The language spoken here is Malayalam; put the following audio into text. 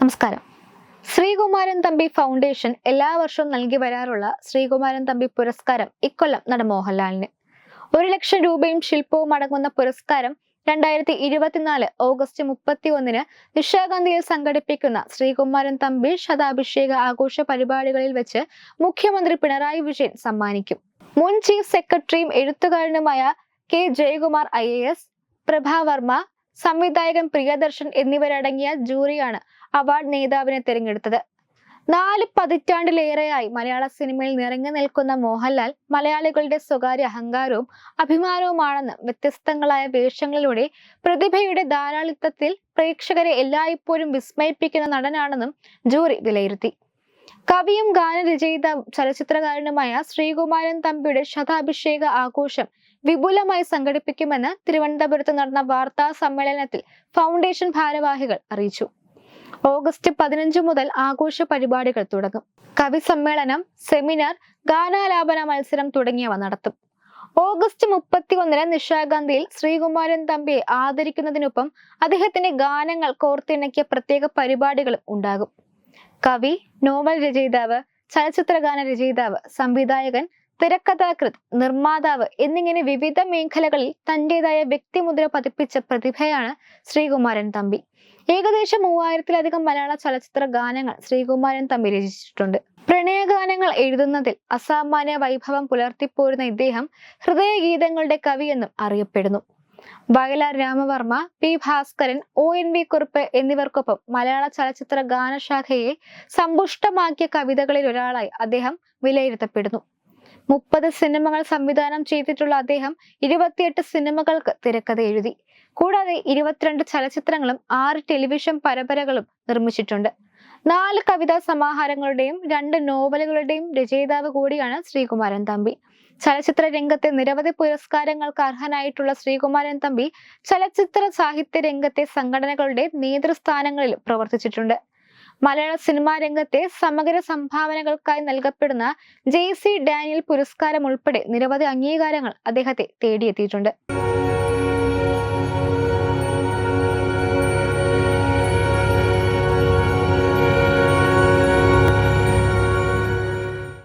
നമസ്കാരം. ശ്രീകുമാരൻ തമ്പി ഫൗണ്ടേഷൻ എല്ലാ വർഷവും നൽകി വരാറുള്ള ശ്രീകുമാരൻ തമ്പി പുരസ്കാരം ഇക്കൊല്ലം നട മോഹൻലാലിന്. ഒരു ലക്ഷം രൂപയും ശില്പവും അടങ്ങുന്ന പുരസ്കാരം രണ്ടായിരത്തി ഇരുപത്തിനാല് ഓഗസ്റ്റ് മുപ്പത്തി ഒന്നിന് നിശാഗന്ധിയിൽ സംഘടിപ്പിക്കുന്ന ശ്രീകുമാരൻ തമ്പി ശതാഭിഷേക ആഘോഷ പരിപാടികളിൽ വെച്ച് മുഖ്യമന്ത്രി പിണറായി വിജയൻ സമ്മാനിക്കും. മുൻ ചീഫ് സെക്രട്ടറിയും എഴുത്തുകാരനുമായ K Jayakumar I A S Prabhavarma സംവിധായകൻ പ്രിയദർശൻ എന്നിവരടങ്ങിയ ജൂറിയാണ് അവാർഡ് നേതാവിനെ തിരഞ്ഞെടുത്തത്. നാല് പതിറ്റാണ്ടിലേറെയായി മലയാള സിനിമയിൽ നിറഞ്ഞു നിൽക്കുന്ന മോഹൻലാൽ മലയാളികളുടെ സ്വകാര്യ അഹങ്കാരവും അഭിമാനവുമാണെന്ന് വ്യത്യസ്തങ്ങളായ വേഷങ്ങളിലൂടെ പ്രതിഭയുടെ ധാരാളിത്തത്തിൽ പ്രേക്ഷകരെ എല്ലായ്പ്പോഴും വിസ്മയിപ്പിക്കുന്ന നടനാണെന്നും ജൂറി വിലയിരുത്തി. കവിയും ഗാനരചയിതാവും ചലച്ചിത്രകാരനുമായ ശ്രീകുമാരൻ തമ്പിയുടെ ശതാഭിഷേക ആഘോഷം വിപുലമായി സംഘടിപ്പിക്കുമെന്ന് തിരുവനന്തപുരത്ത് നടന്ന വാർത്താ സമ്മേളനത്തിൽ ഫൗണ്ടേഷൻ ഭാരവാഹികൾ അറിയിച്ചു. ഓഗസ്റ്റ് പതിനഞ്ച് മുതൽ ആഘോഷ പരിപാടികൾ തുടങ്ങും. കവി സമ്മേളനം സെമിനാർ ഗാനാലാപന മത്സരം തുടങ്ങിയവ നടത്തും. ഓഗസ്റ്റ് മുപ്പത്തി ഒന്നിന് നിശാഗന്ധിയിൽ ശ്രീകുമാരൻ തമ്പിയെ ആദരിക്കുന്നതിനൊപ്പം അദ്ദേഹത്തിന്റെ ഗാനങ്ങൾ കോർത്തിണക്കിയ പ്രത്യേക പരിപാടികളും ഉണ്ടാകും. കവി നോവൽ രചയിതാവ് ചലച്ചിത്രഗാന രചയിതാവ് സംവിധായകൻ തിരക്കഥാകൃത്ത് നിർമ്മാതാവ് എന്നിങ്ങനെ വിവിധ മേഖലകളിൽ തന്റേതായ വ്യക്തിമുദ്ര പതിപ്പിച്ച പ്രതിഭയാണ് ശ്രീകുമാരൻ തമ്പി. ഏകദേശം മൂവായിരത്തിലധികം മലയാള ചലച്ചിത്ര ഗാനങ്ങൾ ശ്രീകുമാരൻ തമ്പി രചിച്ചിട്ടുണ്ട്. പ്രണയഗാനങ്ങൾ എഴുതുന്നതിൽ അസാമാന്യ വൈഭവം പുലർത്തിപ്പോരുന്ന ഇദ്ദേഹം ഹൃദയഗീതങ്ങളുടെ കവിയെന്നും അറിയപ്പെടുന്നു. Vayalar Ramavarma P Bhaskaran O N V Kurup എന്നിവർക്കൊപ്പം മലയാള ചലച്ചിത്ര ഗാനശാഖയെ സമ്പുഷ്ടമാക്കിയ കവിതകളിൽ ഒരാളായി അദ്ദേഹം വിലയിരുത്തപ്പെടുന്നു. മുപ്പത് സിനിമകൾ സംവിധാനം ചെയ്തിട്ടുള്ള അദ്ദേഹം ഇരുപത്തിയെട്ട് സിനിമകൾക്ക് തിരക്കഥ എഴുതി. കൂടാതെ ഇരുപത്തിരണ്ട് ചലച്ചിത്രങ്ങളും ആറ് ടെലിവിഷൻ പരമ്പരകളും നിർമ്മിച്ചിട്ടുണ്ട്. നാല് കവിതാ സമാഹാരങ്ങളുടെയും രണ്ട് നോവലുകളുടെയും രചയിതാവ് കൂടിയാണ് ശ്രീകുമാരൻ തമ്പി. ചലച്ചിത്ര രംഗത്തെ നിരവധി പുരസ്കാരങ്ങൾക്ക് അർഹനായിട്ടുള്ള ശ്രീകുമാരൻ തമ്പി ചലച്ചിത്ര സാഹിത്യ രംഗത്തെ സംഘടനകളുടെ നേതൃസ്ഥാനങ്ങളിൽ പ്രവർത്തിച്ചിട്ടുണ്ട്. മലയാള സിനിമാ രംഗത്തെ സമഗ്ര സംഭാവനകൾക്കായി നൽകപ്പെടുന്ന ജെ സി ഡാനിയൽ പുരസ്കാരം ഉൾപ്പെടെ നിരവധി അംഗീകാരങ്ങൾ അദ്ദേഹത്തെ തേടിയെത്തിയിട്ടുണ്ട്.